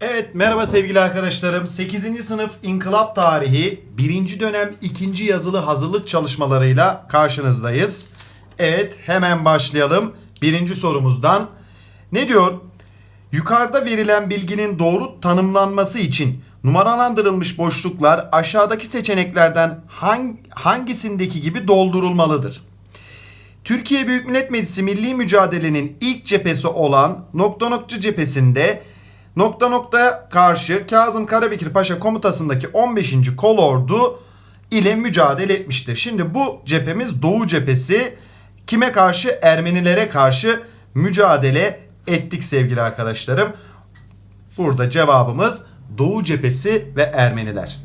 Evet merhaba sevgili arkadaşlarım. 8. sınıf İnkılap Tarihi 1. dönem 2. yazılı hazırlık çalışmalarıyla karşınızdayız. Evet hemen başlayalım. Birinci sorumuzdan. Ne diyor? Yukarıda verilen bilginin doğru tanımlanması için numaralandırılmış boşluklar aşağıdaki seçeneklerden hang- hangisindeki gibi doldurulmalıdır? Türkiye Büyük Millet Meclisi milli mücadelenin ilk cephesi olan nokta nokta cephesinde nokta noktaya karşı Kazım Karabekir Paşa komutasındaki 15. kolordu ile mücadele etmiştir. Şimdi bu cephemiz Doğu cephesi kime karşı? Ermenilere karşı mücadele ettik sevgili arkadaşlarım. Burada cevabımız Doğu cephesi ve Ermeniler.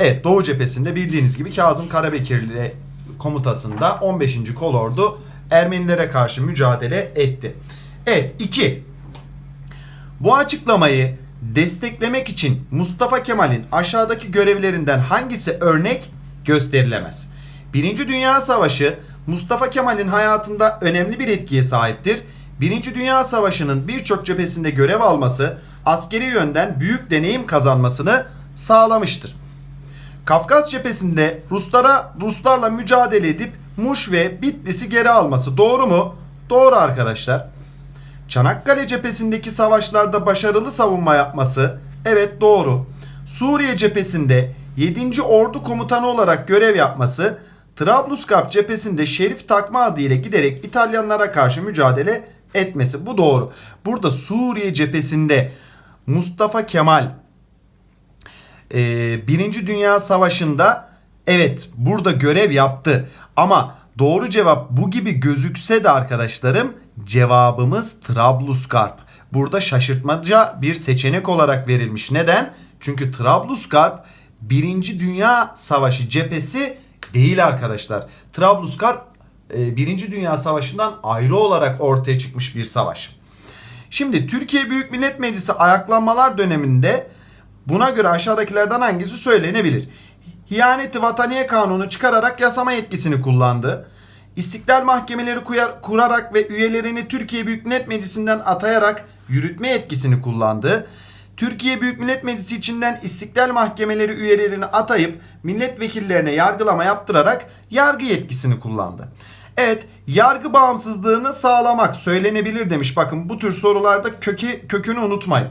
Evet Doğu cephesinde bildiğiniz gibi Kazım Karabekirli komutasında 15. kolordu Ermenilere karşı mücadele etti. Evet 2. Bu açıklamayı desteklemek için Mustafa Kemal'in aşağıdaki görevlerinden hangisi örnek gösterilemez? Birinci Dünya Savaşı Mustafa Kemal'in hayatında önemli bir etkiye sahiptir. Birinci Dünya Savaşı'nın birçok cephesinde görev alması askeri yönden büyük deneyim kazanmasını sağlamıştır. Kafkas cephesinde Ruslara Ruslarla mücadele edip Muş ve Bitlis'i geri alması doğru mu? Doğru arkadaşlar. Çanakkale cephesindeki savaşlarda başarılı savunma yapması evet doğru. Suriye cephesinde 7. Ordu Komutanı olarak görev yapması, Trablusgarp cephesinde Şerif Takma adıyla giderek İtalyanlara karşı mücadele etmesi bu doğru. Burada Suriye cephesinde Mustafa Kemal e, Birinci Dünya Savaşı'nda evet burada görev yaptı. Ama doğru cevap bu gibi gözükse de arkadaşlarım cevabımız Trablusgarp. Burada şaşırtmaca bir seçenek olarak verilmiş. Neden? Çünkü Trablusgarp Birinci Dünya Savaşı cephesi değil arkadaşlar. Trablusgarp e, Birinci Dünya Savaşı'ndan ayrı olarak ortaya çıkmış bir savaş. Şimdi Türkiye Büyük Millet Meclisi ayaklanmalar döneminde buna göre aşağıdakilerden hangisi söylenebilir? Hiyaneti Vataniye Kanunu çıkararak yasama yetkisini kullandı. İstiklal mahkemeleri kuyar- kurarak ve üyelerini Türkiye Büyük Millet Meclisi'nden atayarak yürütme yetkisini kullandı. Türkiye Büyük Millet Meclisi içinden istiklal mahkemeleri üyelerini atayıp milletvekillerine yargılama yaptırarak yargı yetkisini kullandı. Evet, yargı bağımsızlığını sağlamak söylenebilir demiş. Bakın bu tür sorularda köke, kökünü unutmayın.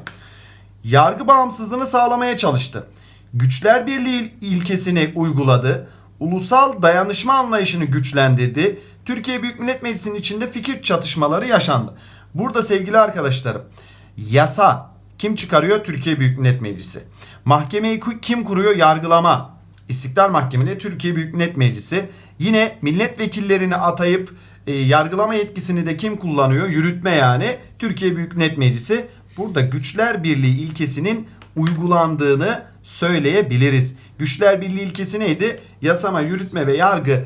Yargı bağımsızlığını sağlamaya çalıştı. Güçler Birliği ilkesini uyguladı. Ulusal dayanışma anlayışını güçlendirdi. Türkiye Büyük Millet Meclisi'nin içinde fikir çatışmaları yaşandı. Burada sevgili arkadaşlarım yasa kim çıkarıyor? Türkiye Büyük Millet Meclisi. Mahkemeyi kim kuruyor? Yargılama. İstiklal Mahkemeleri Türkiye Büyük Millet Meclisi. Yine milletvekillerini atayıp e, yargılama yetkisini de kim kullanıyor? Yürütme yani. Türkiye Büyük Millet Meclisi. Burada Güçler Birliği ilkesinin uygulandığını söyleyebiliriz. Güçler Birliği ilkesi neydi? Yasama, yürütme ve yargı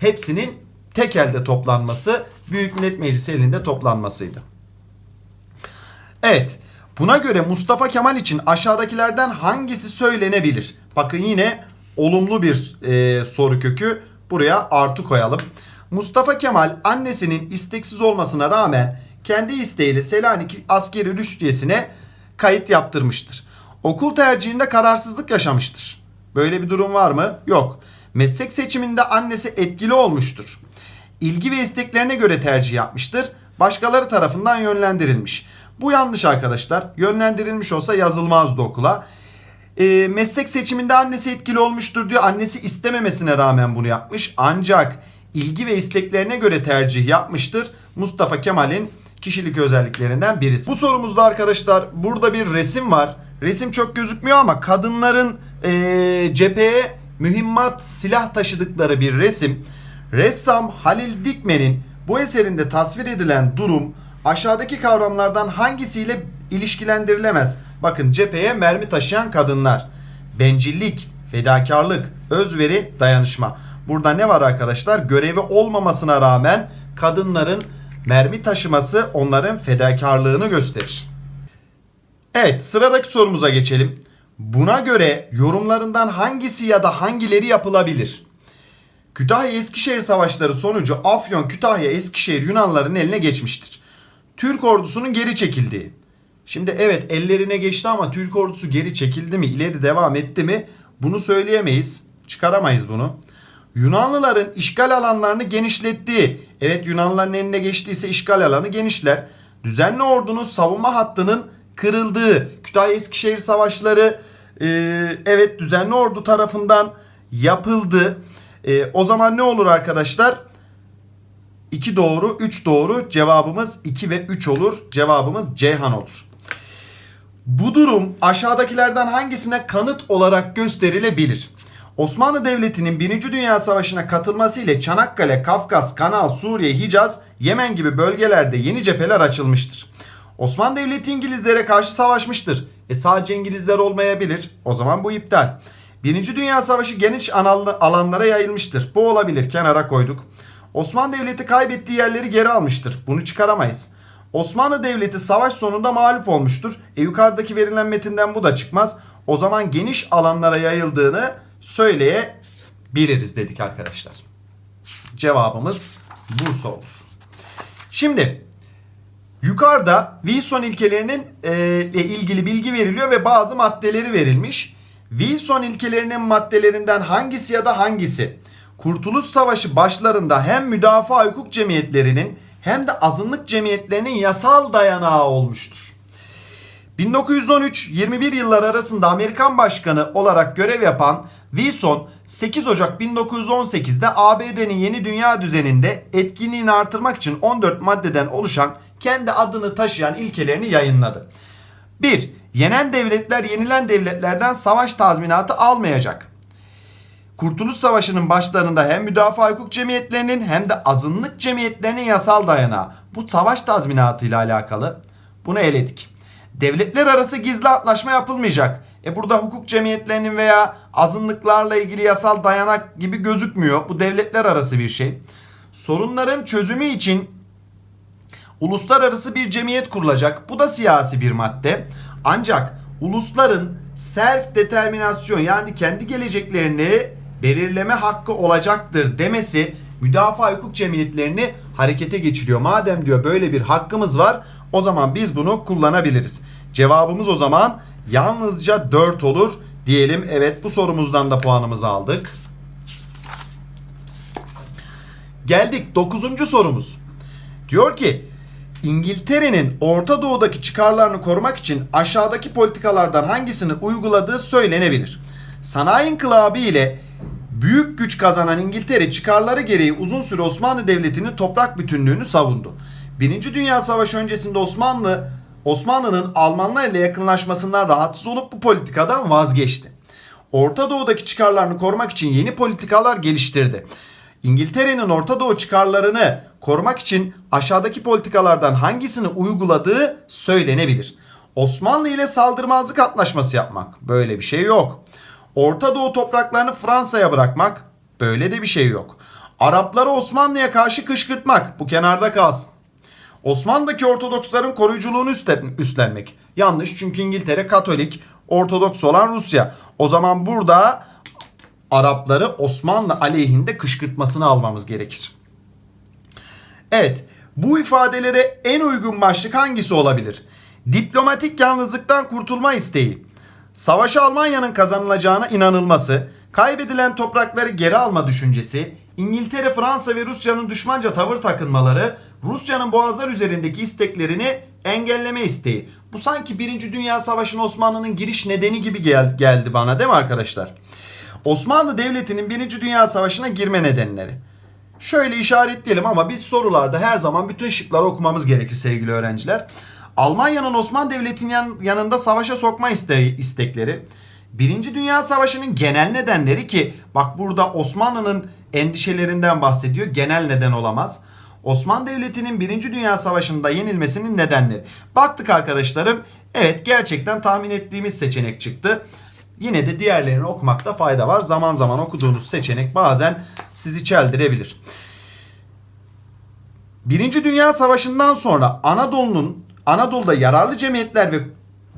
hepsinin tek elde toplanması, Büyük Millet Meclisi elinde toplanmasıydı. Evet. Buna göre Mustafa Kemal için aşağıdakilerden hangisi söylenebilir? Bakın yine olumlu bir e, soru kökü. Buraya artı koyalım. Mustafa Kemal annesinin isteksiz olmasına rağmen kendi isteğiyle Selanik askeri rüştiyesine kayıt yaptırmıştır. Okul tercihinde kararsızlık yaşamıştır. Böyle bir durum var mı? Yok. Meslek seçiminde annesi etkili olmuştur. İlgi ve isteklerine göre tercih yapmıştır. Başkaları tarafından yönlendirilmiş. Bu yanlış arkadaşlar. Yönlendirilmiş olsa yazılmazdı okula. E, meslek seçiminde annesi etkili olmuştur diyor. Annesi istememesine rağmen bunu yapmış. Ancak ilgi ve isteklerine göre tercih yapmıştır. Mustafa Kemal'in kişilik özelliklerinden birisi. Bu sorumuzda arkadaşlar burada bir resim var. Resim çok gözükmüyor ama kadınların e, cepheye mühimmat silah taşıdıkları bir resim. Ressam Halil Dikmen'in bu eserinde tasvir edilen durum aşağıdaki kavramlardan hangisiyle ilişkilendirilemez? Bakın cepheye mermi taşıyan kadınlar. Bencillik, fedakarlık, özveri, dayanışma. Burada ne var arkadaşlar? Görevi olmamasına rağmen kadınların mermi taşıması onların fedakarlığını gösterir. Evet sıradaki sorumuza geçelim. Buna göre yorumlarından hangisi ya da hangileri yapılabilir? Kütahya Eskişehir savaşları sonucu Afyon, Kütahya, Eskişehir Yunanların eline geçmiştir. Türk ordusunun geri çekildiği. Şimdi evet ellerine geçti ama Türk ordusu geri çekildi mi, ileri devam etti mi? Bunu söyleyemeyiz. Çıkaramayız bunu. Yunanlıların işgal alanlarını genişlettiği. Evet Yunanlıların eline geçtiyse işgal alanı genişler. Düzenli ordunun savunma hattının kırıldığı. Kütahya Eskişehir savaşları e, evet düzenli ordu tarafından yapıldı. E, o zaman ne olur arkadaşlar? 2 doğru, 3 doğru. Cevabımız 2 ve 3 olur. Cevabımız Ceyhan olur. Bu durum aşağıdakilerden hangisine kanıt olarak gösterilebilir? Osmanlı Devleti'nin 1. Dünya Savaşı'na katılması ile Çanakkale, Kafkas, Kanal, Suriye, Hicaz, Yemen gibi bölgelerde yeni cepheler açılmıştır. Osmanlı Devleti İngilizlere karşı savaşmıştır. E sadece İngilizler olmayabilir. O zaman bu iptal. 1. Dünya Savaşı geniş alanlara yayılmıştır. Bu olabilir. Kenara koyduk. Osmanlı Devleti kaybettiği yerleri geri almıştır. Bunu çıkaramayız. Osmanlı Devleti savaş sonunda mağlup olmuştur. E yukarıdaki verilen metinden bu da çıkmaz. O zaman geniş alanlara yayıldığını söyleyebiliriz dedik arkadaşlar. Cevabımız Bursa olur. Şimdi yukarıda Wilson ilkelerinin e, ile ilgili bilgi veriliyor ve bazı maddeleri verilmiş. Wilson ilkelerinin maddelerinden hangisi ya da hangisi Kurtuluş Savaşı başlarında hem müdafaa hukuk cemiyetlerinin hem de azınlık cemiyetlerinin yasal dayanağı olmuştur. 1913-21 yıllar arasında Amerikan başkanı olarak görev yapan Wilson 8 Ocak 1918'de ABD'nin yeni dünya düzeninde etkinliğini artırmak için 14 maddeden oluşan kendi adını taşıyan ilkelerini yayınladı. 1. Yenen devletler yenilen devletlerden savaş tazminatı almayacak. Kurtuluş Savaşı'nın başlarında hem müdafaa hukuk cemiyetlerinin hem de azınlık cemiyetlerinin yasal dayanağı. Bu savaş tazminatı ile alakalı. Bunu eledik. Devletler arası gizli antlaşma yapılmayacak. E burada hukuk cemiyetlerinin veya azınlıklarla ilgili yasal dayanak gibi gözükmüyor. Bu devletler arası bir şey. Sorunların çözümü için uluslararası bir cemiyet kurulacak. Bu da siyasi bir madde. Ancak ulusların self determinasyon yani kendi geleceklerini belirleme hakkı olacaktır demesi müdafaa hukuk cemiyetlerini harekete geçiriyor. Madem diyor böyle bir hakkımız var o zaman biz bunu kullanabiliriz. Cevabımız o zaman yalnızca 4 olur diyelim. Evet bu sorumuzdan da puanımızı aldık. Geldik 9. sorumuz. Diyor ki İngiltere'nin Orta Doğu'daki çıkarlarını korumak için aşağıdaki politikalardan hangisini uyguladığı söylenebilir. Sanayi inkılabı ile büyük güç kazanan İngiltere çıkarları gereği uzun süre Osmanlı Devleti'nin toprak bütünlüğünü savundu. Birinci Dünya Savaşı öncesinde Osmanlı Osmanlı'nın Almanlar ile yakınlaşmasından rahatsız olup bu politikadan vazgeçti. Orta Doğu'daki çıkarlarını korumak için yeni politikalar geliştirdi. İngiltere'nin Orta Doğu çıkarlarını korumak için aşağıdaki politikalardan hangisini uyguladığı söylenebilir. Osmanlı ile saldırmazlık antlaşması yapmak. Böyle bir şey yok. Orta Doğu topraklarını Fransa'ya bırakmak. Böyle de bir şey yok. Arapları Osmanlı'ya karşı kışkırtmak. Bu kenarda kalsın. Osmanlı'daki Ortodoksların koruyuculuğunu üstlenmek. Yanlış çünkü İngiltere Katolik, Ortodoks olan Rusya. O zaman burada Arapları Osmanlı aleyhinde kışkırtmasını almamız gerekir. Evet, bu ifadelere en uygun başlık hangisi olabilir? Diplomatik yalnızlıktan kurtulma isteği, savaşı Almanya'nın kazanılacağına inanılması, kaybedilen toprakları geri alma düşüncesi, İngiltere, Fransa ve Rusya'nın düşmanca tavır takınmaları, Rusya'nın boğazlar üzerindeki isteklerini engelleme isteği. Bu sanki 1. Dünya Savaşı'na Osmanlı'nın giriş nedeni gibi gel- geldi bana değil mi arkadaşlar? Osmanlı Devleti'nin 1. Dünya Savaşı'na girme nedenleri. Şöyle işaretleyelim ama biz sorularda her zaman bütün şıkları okumamız gerekir sevgili öğrenciler. Almanya'nın Osmanlı Devleti'nin yan, yanında savaşa sokma isteği, istekleri. Birinci Dünya Savaşı'nın genel nedenleri ki bak burada Osmanlı'nın endişelerinden bahsediyor. Genel neden olamaz. Osmanlı Devleti'nin Birinci Dünya Savaşı'nda yenilmesinin nedenleri. Baktık arkadaşlarım. Evet gerçekten tahmin ettiğimiz seçenek çıktı. Yine de diğerlerini okumakta fayda var. Zaman zaman okuduğunuz seçenek bazen sizi çeldirebilir. Birinci Dünya Savaşı'ndan sonra Anadolu'nun Anadolu'da yararlı cemiyetler ve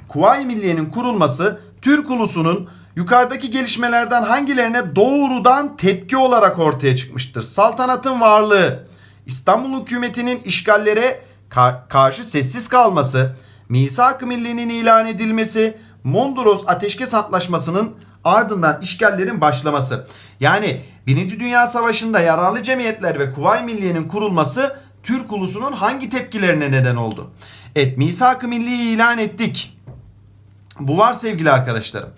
Kuvayi Milliye'nin kurulması Türk ulusunun yukarıdaki gelişmelerden hangilerine doğrudan tepki olarak ortaya çıkmıştır? Saltanatın varlığı, İstanbul hükümetinin işgallere ka- karşı sessiz kalması, Misak-ı Milli'nin ilan edilmesi, Mondros Ateşkes Antlaşması'nın ardından işgallerin başlaması. Yani Birinci Dünya Savaşı'nda yararlı cemiyetler ve Kuvayi Milliye'nin kurulması Türk ulusunun hangi tepkilerine neden oldu? Evet Misak-ı Milli'yi ilan ettik. Bu var sevgili arkadaşlarım.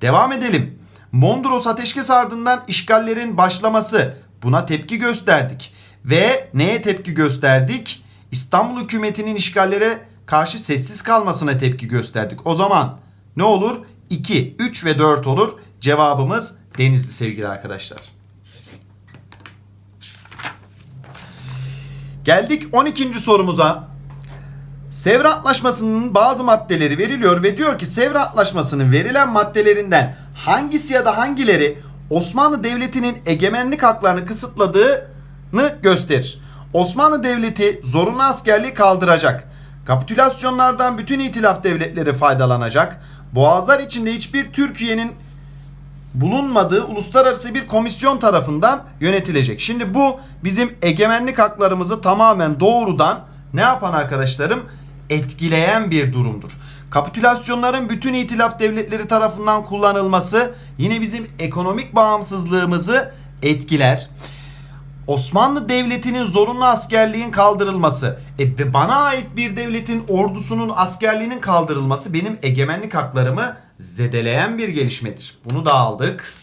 Devam edelim. Mondros ateşkes ardından işgallerin başlaması buna tepki gösterdik. Ve neye tepki gösterdik? İstanbul hükümetinin işgallere karşı sessiz kalmasına tepki gösterdik. O zaman ne olur? 2, 3 ve 4 olur. Cevabımız Denizli sevgili arkadaşlar. Geldik 12. sorumuza. Sevr Antlaşması'nın bazı maddeleri veriliyor ve diyor ki Sevr Antlaşması'nın verilen maddelerinden hangisi ya da hangileri Osmanlı Devleti'nin egemenlik haklarını kısıtladığını gösterir. Osmanlı Devleti zorunlu askerliği kaldıracak. Kapitülasyonlardan bütün itilaf devletleri faydalanacak. Boğazlar içinde hiçbir Türkiye'nin bulunmadığı uluslararası bir komisyon tarafından yönetilecek. Şimdi bu bizim egemenlik haklarımızı tamamen doğrudan ne yapan arkadaşlarım? Etkileyen bir durumdur. Kapitülasyonların bütün itilaf devletleri tarafından kullanılması yine bizim ekonomik bağımsızlığımızı etkiler. Osmanlı Devleti'nin zorunlu askerliğin kaldırılması e, ve bana ait bir devletin ordusunun askerliğinin kaldırılması benim egemenlik haklarımı zedeleyen bir gelişmedir. Bunu da aldık.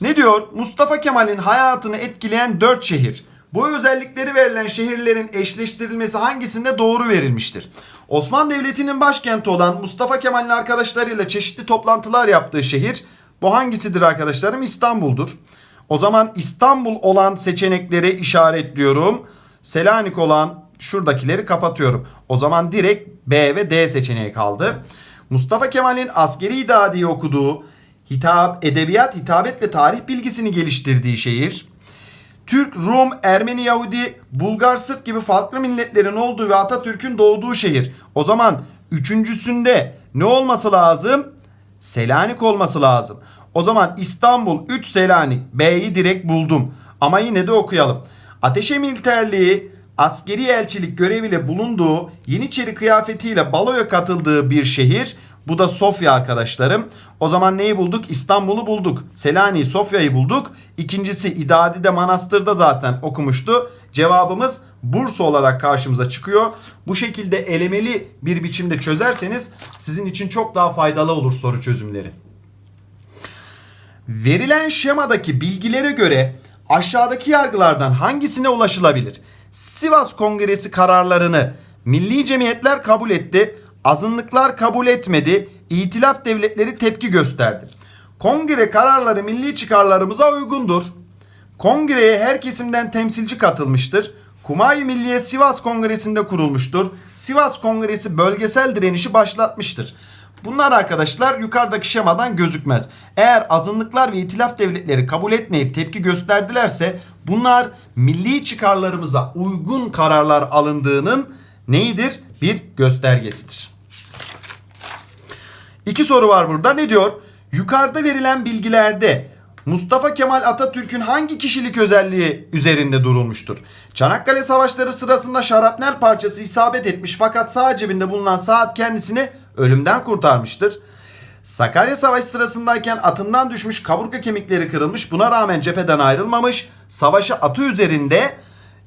Ne diyor? Mustafa Kemal'in hayatını etkileyen 4 şehir. Bu özellikleri verilen şehirlerin eşleştirilmesi hangisinde doğru verilmiştir? Osmanlı Devleti'nin başkenti olan Mustafa Kemal'in arkadaşlarıyla çeşitli toplantılar yaptığı şehir bu hangisidir arkadaşlarım? İstanbul'dur. O zaman İstanbul olan seçenekleri işaretliyorum. Selanik olan şuradakileri kapatıyorum. O zaman direkt B ve D seçeneği kaldı. Mustafa Kemal'in askeri idadiyi okuduğu, hitap, edebiyat, hitabet ve tarih bilgisini geliştirdiği şehir. Türk, Rum, Ermeni, Yahudi, Bulgar, Sırp gibi farklı milletlerin olduğu ve Atatürk'ün doğduğu şehir. O zaman üçüncüsünde ne olması lazım? Selanik olması lazım. O zaman İstanbul 3 Selanik B'yi direkt buldum. Ama yine de okuyalım. Ateş Militerliği askeri elçilik göreviyle bulunduğu Yeniçeri kıyafetiyle baloya katıldığı bir şehir. Bu da Sofya arkadaşlarım. O zaman neyi bulduk? İstanbul'u bulduk. Selanik'i, Sofya'yı bulduk. İkincisi İdadi'de Manastır'da zaten okumuştu. Cevabımız Bursa olarak karşımıza çıkıyor. Bu şekilde elemeli bir biçimde çözerseniz sizin için çok daha faydalı olur soru çözümleri. Verilen şemadaki bilgilere göre aşağıdaki yargılardan hangisine ulaşılabilir? Sivas Kongresi kararlarını milli cemiyetler kabul etti, azınlıklar kabul etmedi, İtilaf devletleri tepki gösterdi. Kongre kararları milli çıkarlarımıza uygundur. Kongreye her kesimden temsilci katılmıştır. Kumayi Milliye Sivas Kongresi'nde kurulmuştur. Sivas Kongresi bölgesel direnişi başlatmıştır. Bunlar arkadaşlar yukarıdaki şemadan gözükmez. Eğer azınlıklar ve itilaf devletleri kabul etmeyip tepki gösterdilerse bunlar milli çıkarlarımıza uygun kararlar alındığının neyidir? Bir göstergesidir. İki soru var burada. Ne diyor? Yukarıda verilen bilgilerde Mustafa Kemal Atatürk'ün hangi kişilik özelliği üzerinde durulmuştur? Çanakkale Savaşları sırasında şarapnel parçası isabet etmiş fakat sağ cebinde bulunan saat kendisini ölümden kurtarmıştır. Sakarya Savaşı sırasındayken atından düşmüş kaburga kemikleri kırılmış buna rağmen cepheden ayrılmamış. Savaşı atı üzerinde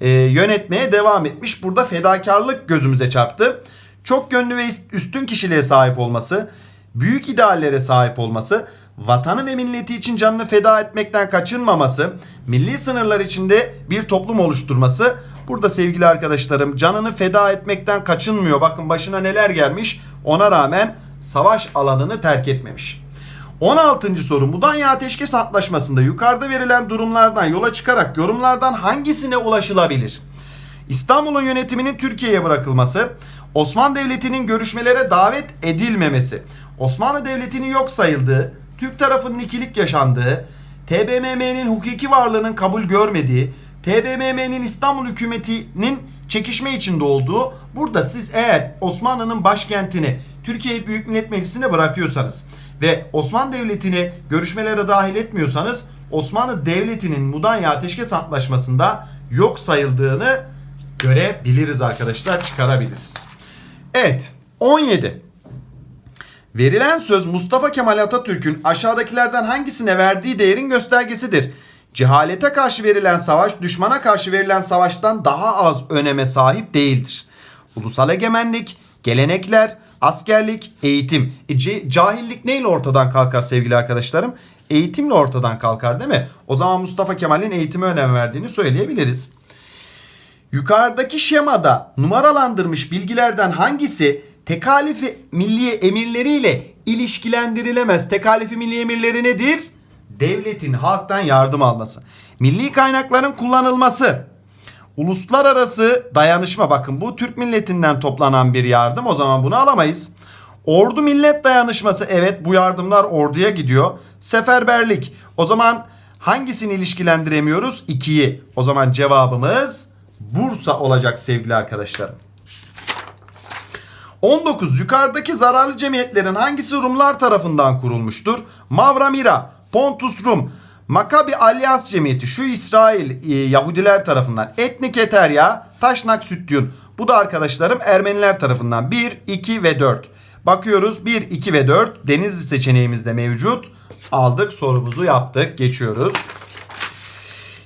e, yönetmeye devam etmiş. Burada fedakarlık gözümüze çarptı. Çok gönlü ve üstün kişiliğe sahip olması, büyük ideallere sahip olması, vatanı ve milleti için canını feda etmekten kaçınmaması, milli sınırlar içinde bir toplum oluşturması. Burada sevgili arkadaşlarım canını feda etmekten kaçınmıyor. Bakın başına neler gelmiş. Ona rağmen savaş alanını terk etmemiş. 16. soru Mudanya Ateşkes Antlaşması'nda yukarıda verilen durumlardan yola çıkarak yorumlardan hangisine ulaşılabilir? İstanbul'un yönetiminin Türkiye'ye bırakılması, Osmanlı Devleti'nin görüşmelere davet edilmemesi, Osmanlı Devleti'nin yok sayıldığı, Türk tarafının ikilik yaşandığı, TBMM'nin hukuki varlığının kabul görmediği, TBMM'nin İstanbul hükümetinin çekişme içinde olduğu, burada siz eğer Osmanlı'nın başkentini Türkiye Büyük Millet Meclisi'ne bırakıyorsanız ve Osmanlı Devleti'ni görüşmelere dahil etmiyorsanız Osmanlı Devleti'nin Mudanya Ateşkes Antlaşması'nda yok sayıldığını görebiliriz arkadaşlar, çıkarabiliriz. Evet, 17. Verilen söz Mustafa Kemal Atatürk'ün aşağıdakilerden hangisine verdiği değerin göstergesidir. Cehalete karşı verilen savaş düşmana karşı verilen savaştan daha az öneme sahip değildir. Ulusal egemenlik, gelenekler, askerlik, eğitim. E, cahillik neyle ortadan kalkar sevgili arkadaşlarım? Eğitimle ortadan kalkar değil mi? O zaman Mustafa Kemal'in eğitime önem verdiğini söyleyebiliriz. Yukarıdaki şemada numaralandırmış bilgilerden hangisi tekalifi milliye emirleriyle ilişkilendirilemez? Tekalifi milliye emirleri nedir? Devletin halktan yardım alması. Milli kaynakların kullanılması. Uluslararası dayanışma bakın bu Türk milletinden toplanan bir yardım o zaman bunu alamayız. Ordu millet dayanışması evet bu yardımlar orduya gidiyor. Seferberlik o zaman hangisini ilişkilendiremiyoruz? İkiyi. O zaman cevabımız Bursa olacak sevgili arkadaşlarım. 19. Yukarıdaki zararlı cemiyetlerin hangisi Rumlar tarafından kurulmuştur? Mavramira, Pontus Rum, Makabi Alyans Cemiyeti şu İsrail e, Yahudiler tarafından. Etnik Eterya, Taşnak Sütyun. Bu da arkadaşlarım Ermeniler tarafından 1, 2 ve 4. Bakıyoruz 1, 2 ve 4 Denizli seçeneğimizde mevcut. Aldık sorumuzu yaptık. Geçiyoruz.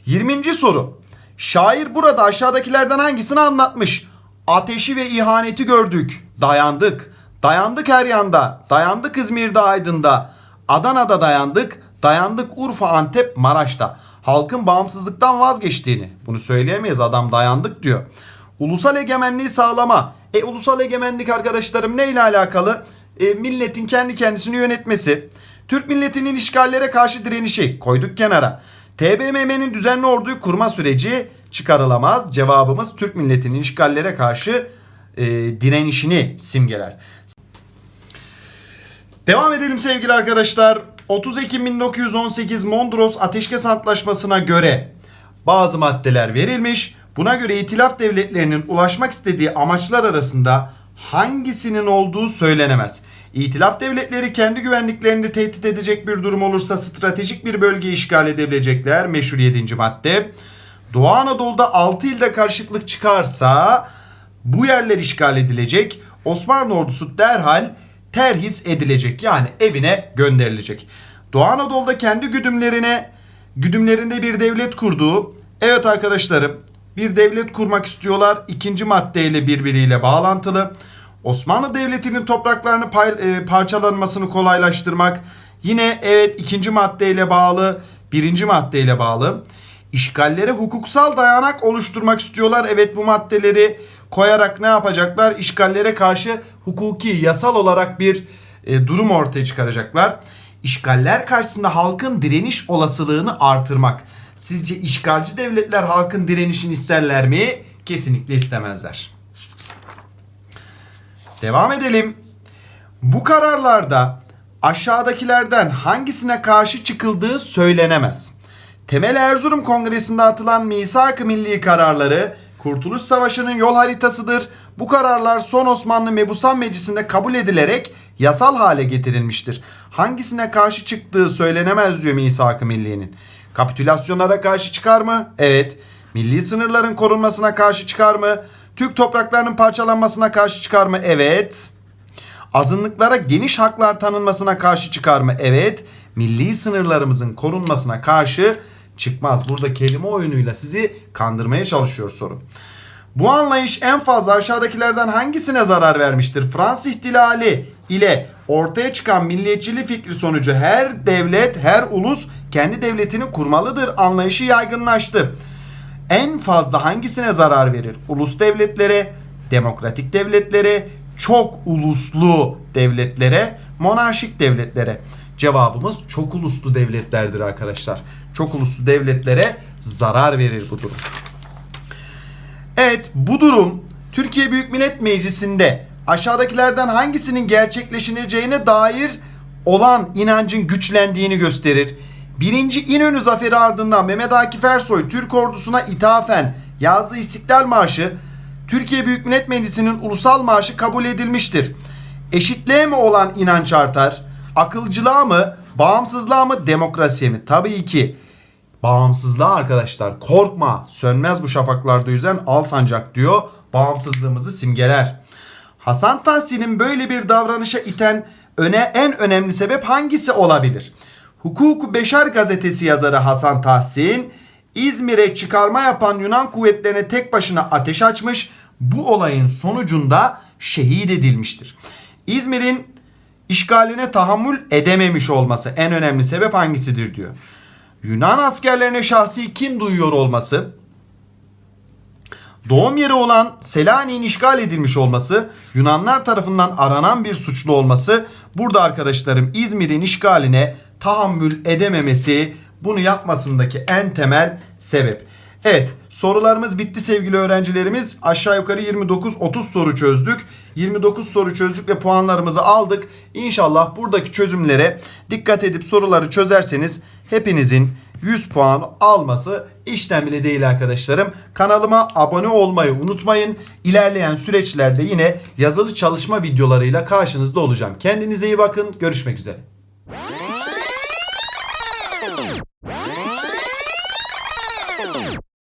20. soru. Şair burada aşağıdakilerden hangisini anlatmış? Ateşi ve ihaneti gördük. Dayandık. Dayandık her yanda. Dayandık İzmir'de Aydın'da. Adana'da dayandık. Dayandık Urfa, Antep, Maraş'ta. Halkın bağımsızlıktan vazgeçtiğini. Bunu söyleyemeyiz adam dayandık diyor. Ulusal egemenliği sağlama. E ulusal egemenlik arkadaşlarım neyle alakalı? E, milletin kendi kendisini yönetmesi. Türk milletinin işgallere karşı direnişi koyduk kenara. TBMM'nin düzenli orduyu kurma süreci çıkarılamaz. Cevabımız Türk milletinin işgallere karşı e, direnişini simgeler. Devam edelim sevgili arkadaşlar. 30 Ekim 1918 Mondros Ateşkes Antlaşması'na göre bazı maddeler verilmiş. Buna göre itilaf devletlerinin ulaşmak istediği amaçlar arasında hangisinin olduğu söylenemez. İtilaf devletleri kendi güvenliklerini tehdit edecek bir durum olursa stratejik bir bölge işgal edebilecekler. Meşhur 7. madde. Doğu Anadolu'da 6 ilde karışıklık çıkarsa bu yerler işgal edilecek. Osmanlı ordusu derhal terhis edilecek. Yani evine gönderilecek. Doğu Anadolu'da kendi güdümlerine güdümlerinde bir devlet kurduğu evet arkadaşlarım bir devlet kurmak istiyorlar. İkinci maddeyle birbiriyle bağlantılı. Osmanlı Devleti'nin topraklarını e, parçalanmasını kolaylaştırmak yine evet ikinci maddeyle bağlı, birinci maddeyle bağlı. İşgallere hukuksal dayanak oluşturmak istiyorlar. Evet bu maddeleri koyarak ne yapacaklar? İşgallere karşı hukuki, yasal olarak bir e, durum ortaya çıkaracaklar. İşgaller karşısında halkın direniş olasılığını artırmak. Sizce işgalci devletler halkın direnişini isterler mi? Kesinlikle istemezler. Devam edelim. Bu kararlarda aşağıdakilerden hangisine karşı çıkıldığı söylenemez. Temel Erzurum Kongresi'nde atılan misak-ı milli kararları Kurtuluş Savaşı'nın yol haritasıdır. Bu kararlar son Osmanlı Mebusan Meclisi'nde kabul edilerek yasal hale getirilmiştir. Hangisine karşı çıktığı söylenemez diyor misak-ı milliyenin. Kapitülasyonlara karşı çıkar mı? Evet. Milli sınırların korunmasına karşı çıkar mı? Türk topraklarının parçalanmasına karşı çıkar mı? Evet. Azınlıklara geniş haklar tanınmasına karşı çıkar mı? Evet. Milli sınırlarımızın korunmasına karşı çıkmaz. Burada kelime oyunuyla sizi kandırmaya çalışıyor soru. Bu anlayış en fazla aşağıdakilerden hangisine zarar vermiştir? Fransız ihtilali ile ortaya çıkan milliyetçilik fikri sonucu her devlet, her ulus kendi devletini kurmalıdır anlayışı yaygınlaştı. En fazla hangisine zarar verir? Ulus devletlere, demokratik devletlere, çok uluslu devletlere, monarşik devletlere. Cevabımız çok uluslu devletlerdir arkadaşlar. Çok uluslu devletlere zarar verir bu durum. Evet bu durum Türkiye Büyük Millet Meclisi'nde aşağıdakilerden hangisinin gerçekleşeceğine dair olan inancın güçlendiğini gösterir. Birinci İnönü Zaferi ardından Mehmet Akif Ersoy Türk ordusuna ithafen yazdığı İstiklal Marşı Türkiye Büyük Millet Meclisi'nin ulusal marşı kabul edilmiştir. Eşitliğe mi olan inanç artar? Akılcılığa mı? Bağımsızlığa mı? Demokrasiye mi? Tabii ki bağımsızlığa arkadaşlar. Korkma, sönmez bu şafaklarda yüzen al sancak diyor. Bağımsızlığımızı simgeler. Hasan Tahsin'in böyle bir davranışa iten öne en önemli sebep hangisi olabilir? Hukuk Beşer gazetesi yazarı Hasan Tahsin, İzmir'e çıkarma yapan Yunan kuvvetlerine tek başına ateş açmış. Bu olayın sonucunda şehit edilmiştir. İzmir'in işgaline tahammül edememiş olması en önemli sebep hangisidir diyor. Yunan askerlerine şahsi kim duyuyor olması, doğum yeri olan Selanik'in işgal edilmiş olması, Yunanlar tarafından aranan bir suçlu olması, burada arkadaşlarım İzmir'in işgaline tahammül edememesi bunu yapmasındaki en temel sebep. Evet sorularımız bitti sevgili öğrencilerimiz. Aşağı yukarı 29-30 soru çözdük. 29 soru çözdük ve puanlarımızı aldık. İnşallah buradaki çözümlere dikkat edip soruları çözerseniz hepinizin 100 puan alması işten bile değil arkadaşlarım. Kanalıma abone olmayı unutmayın. İlerleyen süreçlerde yine yazılı çalışma videolarıyla karşınızda olacağım. Kendinize iyi bakın. Görüşmek üzere.